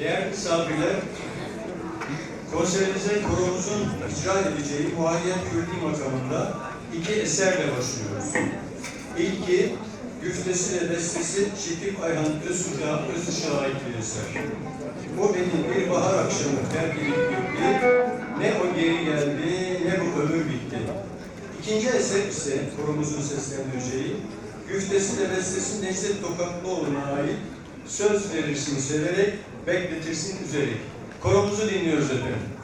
Değerli misafirler, konserimize koromuzun icra edeceği muayyen kürdi makamında iki eserle başlıyoruz. İlki, güftesi ve bestesi Şefik Ayhan Özışık'a Özışık'a ait bir eser. O benim bir bahar akşamı terk edip gitti, ne o geri geldi, ne bu ömür bitti. İkinci eser ise koromuzun seslendireceği, güftesi ve bestesi Necdet Tokatlıoğlu'na ait Söz verirsin severek, bekletirsin üzerek. Koromuzu dinliyoruz efendim.